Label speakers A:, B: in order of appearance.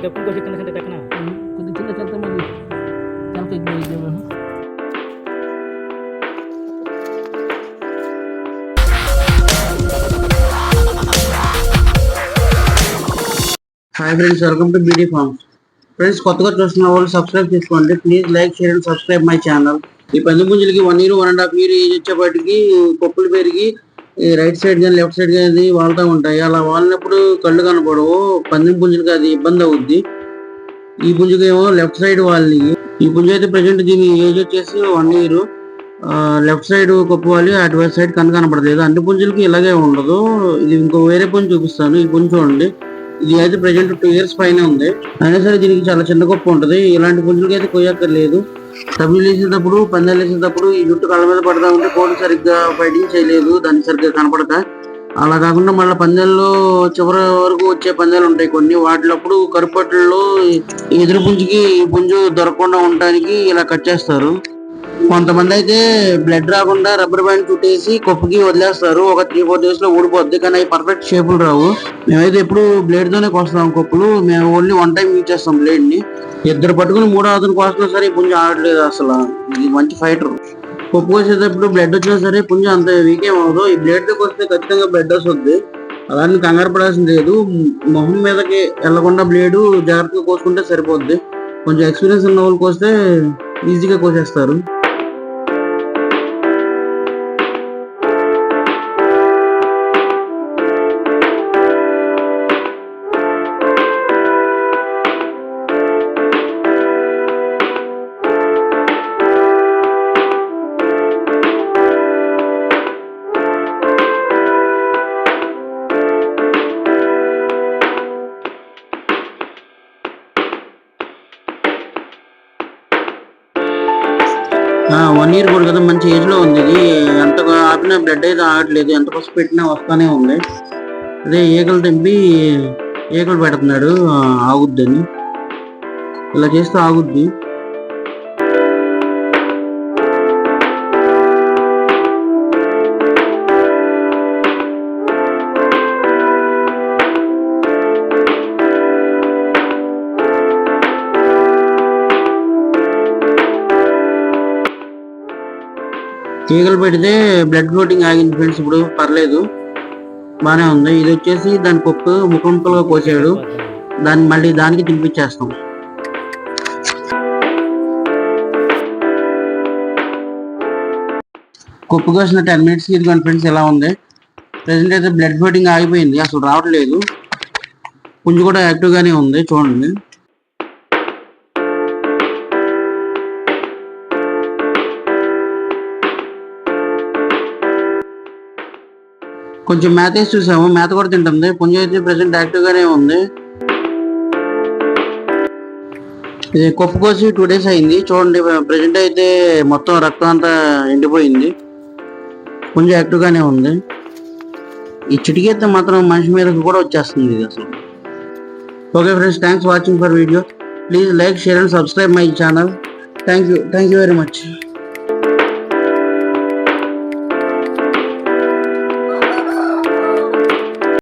A: ఎప్పుడు కొంచెం కింద
B: కొద్ది
C: hi friends welcome to BD farms friends కొత్తగా చూస్తున్న వాళ్ళు సబ్స్క్రైబ్ చేసుకోండి. Please like share and subscribe my channel ఈ పంది పుంజులకి one year one and half year age వచ్చేపాటికి కొప్పులు పెరిగి ఈ రైట్ సైడ్ కానీ లెఫ్ట్ సైడ్ కానీ వాళ్తూ ఉంటాయి. అలా వాలినప్పుడు కళ్ళు కనపడవు. పంది పుంజులకి అది ఇబ్బంది అవుద్ది. ఈ పుంజుకి ఏమో లెఫ్ట్ సైడ్ వాళ్ళని ఈ పుంజు అయితే ప్రజెంట్ దీని ఏజ్ వచ్చేసి వన్ ఇయర్. లెఫ్ట్ సైడ్ కొప్పు వాలి అటు సైడ్ కన్ను కనపడలేదు. అన్ని పుంజులకి ఇలాగే ఉండదు. ఇది ఇంకో వేరే పుంజు చూపిస్తాను. ఈ పుంజు చూడండి. ఇది అయితే ప్రజెంట్ టూ ఇయర్స్ పైన ఉంది. అయినా సరే దీనికి చాలా చిన్న గొప్ప ఉంటుంది. ఇలాంటి పుంజులకి అయితే కొయ్యక్కర్లేదు. సభ్యులు వేసేటప్పుడు పందాలు వేసేటప్పుడు ఈ జుట్టు కళ్ళ మీద పడతా ఉంటే కోడి సరిగ్గా ఫైటింగ్ చేయలేదు దాన్ని సరిగ్గా కనపడక అలా కాకుండా మళ్ళీ పందాల్లో చివరి వరకు వచ్చే పందాలు ఉంటాయి కొన్ని. వాటిలప్పుడు కరుపట్లలో ఎదురు పుంజుకి పుంజు దొరకకుండా ఉండడానికి ఇలా కట్ చేస్తారు. కొంతమంది అయితే బ్లడ్ రాకుండా రబ్బర్ బ్యాండ్ చుట్టేసి కొప్పుకి వదిలేస్తారు. ఒక త్రీ ఫోర్ డేస్లో ఊడిపోద్ది. కానీ అవి పర్ఫెక్ట్ షేపులు రావు. మేమైతే ఎప్పుడు బ్లేడ్ తోనే కోస్తాం కొప్పులు. మేము ఓన్లీ వన్ టైం యూజ్ చేస్తాం బ్లేడ్ని. ఇద్దరు పట్టుకుని మూడో అతను కోసినా సరే పుంజ పుంజు ఆడలేదు అసలు. ఇది మంచి ఫైటర్ కొప్పు కోసేటప్పుడు బ్లడ్ వచ్చినా సరే పుంజ అంత వీక్ అవ్వదు. ఈ బ్లేడ్తో కోస్తే ఖచ్చితంగా బ్లడ్ వస్తుంది. అలాంటి కంగారు పడాల్సింది లేదు. మొహం మీదకి వెళ్ళకుండా బ్లేడు జాగ్రత్తగా కోసుకుంటే సరిపోద్ది. కొంచెం ఎక్స్పీరియన్స్ ఉన్న వాళ్ళు కోస్తే ఈజీగా కోసేస్తారు. వన్ ఇయర్ కూడా కదా మంచి ఏజ్లో ఉంది. ఇది ఎంత ఆపినా బ్లడ్ అయితే ఆగట్లేదు. ఎంత పసుపు పెట్టినా వస్తానే ఉంది. అదే ఈకలు తెంపి ఈకలు పెడుతున్నాడు. ఆగుద్దని. ఇలా చేస్తే ఆగుద్ది. తీగలు పెడితే బ్లడ్ ఫ్లోటింగ్ ఆగింది ఫ్రెండ్స్ ఇప్పుడు పర్లేదు. బాగానే ఉంది. ఇది వచ్చేసి దాని పప్పు ముఖంలో కోసాడు. దాన్ని మళ్ళీ దానికి తినిపించేస్తాం. కుప్పు కోసిన టెన్ మినిట్స్కి ఇదిగోండి ఫ్రెండ్స్ ఎలా ఉంది? ప్రెసెంట్ అయితే బ్లడ్ ఫ్లోటింగ్ ఆగిపోయింది. అసలు రావట్లేదు. పుంజు కూడా యాక్టివ్గానే ఉంది. చూడండి. కొంచెం మేత వేసి చూసాము. మేత కూడా తింటుంది. పుంజ అయితే ప్రెసెంట్ యాక్టివ్గానే ఉంది. ఇది కొప్పు కోసి టూ డేస్ అయింది. చూడండి ప్రజెంట్ అయితే మొత్తం రక్తం అంతా ఎండిపోయింది. పుంజ యాక్టివ్గానే ఉంది. ఈ చిటికెత్త మాత్రం మనిషి మీదకి కూడా వచ్చేస్తుంది ఇది అసలు. Okay friends thanks watching for video please like share and subscribe my channel thank you thank you very much